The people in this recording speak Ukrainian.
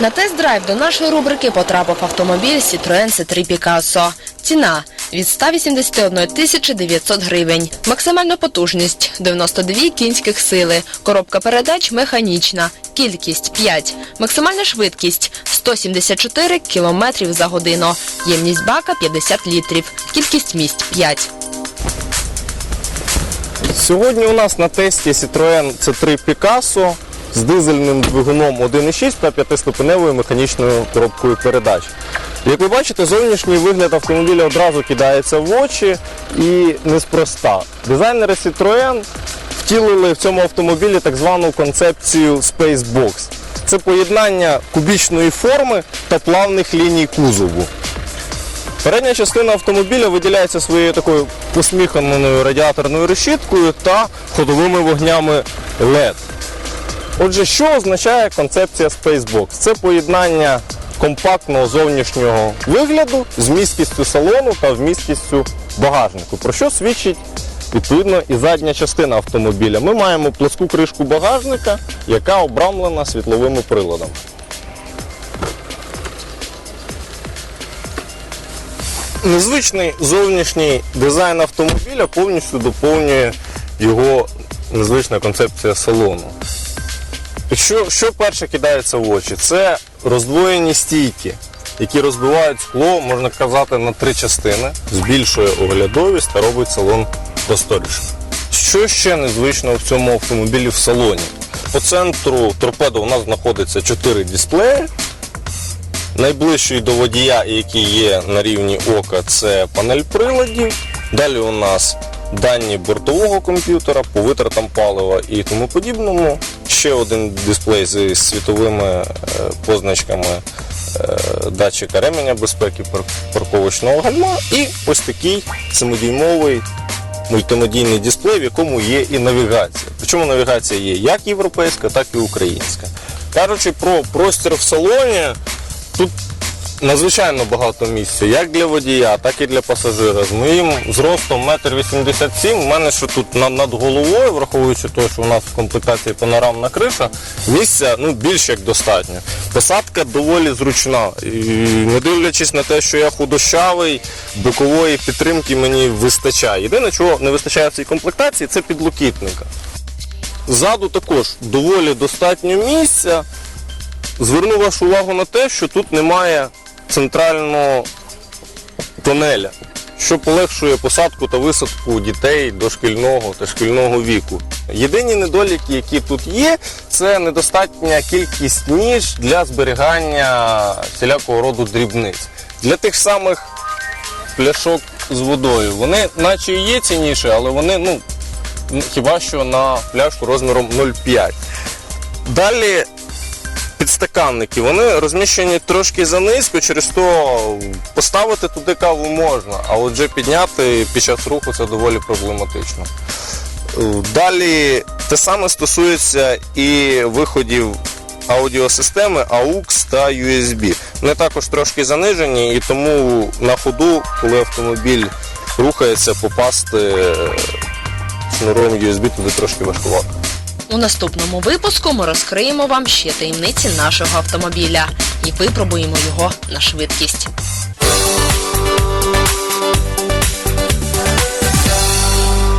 На тест-драйв до нашої рубрики потрапив автомобіль Citroën C3 Picasso. Ціна від 181 тисячі 900 гривень. Максимальна потужність 92 кінських сили. Коробка передач механічна. Кількість 5. Максимальна швидкість 174 км за годину. Ємність бака 50 літрів. Кількість місць 5. Сьогодні у нас на тесті Citroën C3 Picasso з дизельним двигуном 1.6 та п'ятиступеневою механічною коробкою передач. Як ви бачите, зовнішній вигляд автомобіля одразу кидається в очі і неспроста. Дизайнери Citroën втілили в цьому автомобілі так звану концепцію Space Box. Це поєднання кубічної форми та плавних ліній кузову. Передня частина автомобіля виділяється своєю такою посміханою радіаторною решіткою та ходовими вогнями LED. Отже, що означає концепція Spacebox? Це поєднання компактного зовнішнього вигляду з місткістю салону та вмісткістю багажнику, про що свідчить відповідно і задня частина автомобіля. Ми маємо плоску кришку багажника, яка обрамлена світловими приладами. Незвичний зовнішній дизайн автомобіля повністю доповнює його незвична концепція салону. Що, що перше кидається в очі? Це роздвоєні стійки, які розбивають скло, можна казати, на три частини, збільшує оглядовість та робить салон просторішим. Що ще незвичного в цьому автомобілі в салоні? По центру торпеду у нас знаходиться 4 дисплеї. Найближчий до водія, який є на рівні ока, це панель приладів. Далі у нас дані бортового комп'ютера по витратам палива і тому подібному. Ще один дисплей зі світовими е, позначками е, датчика ременя безпеки парковочного гальма. І ось такий самодіймовий мультимедійний дисплей, в якому є і навігація. Причому навігація є як європейська, так і українська. Кажучи про простір в салоні, тут надзвичайно багато місця, як для водія, так і для пасажира. З моїм зростом 1,87 м, у мене що тут над головою, враховуючи те, що у нас в комплектації панорамна криша, місця ну, більш як достатньо. Посадка доволі зручна. І не дивлячись на те, що я худощавий, бокової підтримки мені вистачає. Єдине, чого не вистачає в цій комплектації, це підлокітника. Ззаду також доволі достатньо місця. Зверну вашу увагу на те, що тут немає центрального тонеля, що полегшує посадку та висадку дітей дошкільного та шкільного віку. Єдині недоліки, які тут є, це недостатня кількість ніж для зберігання всілякого роду дрібниць. Для тих самих пляшок з водою. Вони наче і є цінніші, але вони ну, хіба що на пляшку розміром 0,5. Далі підстаканники, вони розміщені трошки занизько, через то поставити туди каву можна, а отже підняти під час руху це доволі проблематично. Е, Далі те саме стосується і виходів аудіосистеми AUX та USB. Вони також трошки занижені, і тому на ходу, коли автомобіль рухається, попасти е, шнуром USB туди трошки важкувато. У наступному випуску ми розкриємо вам ще таємниці нашого автомобіля і випробуємо його на швидкість.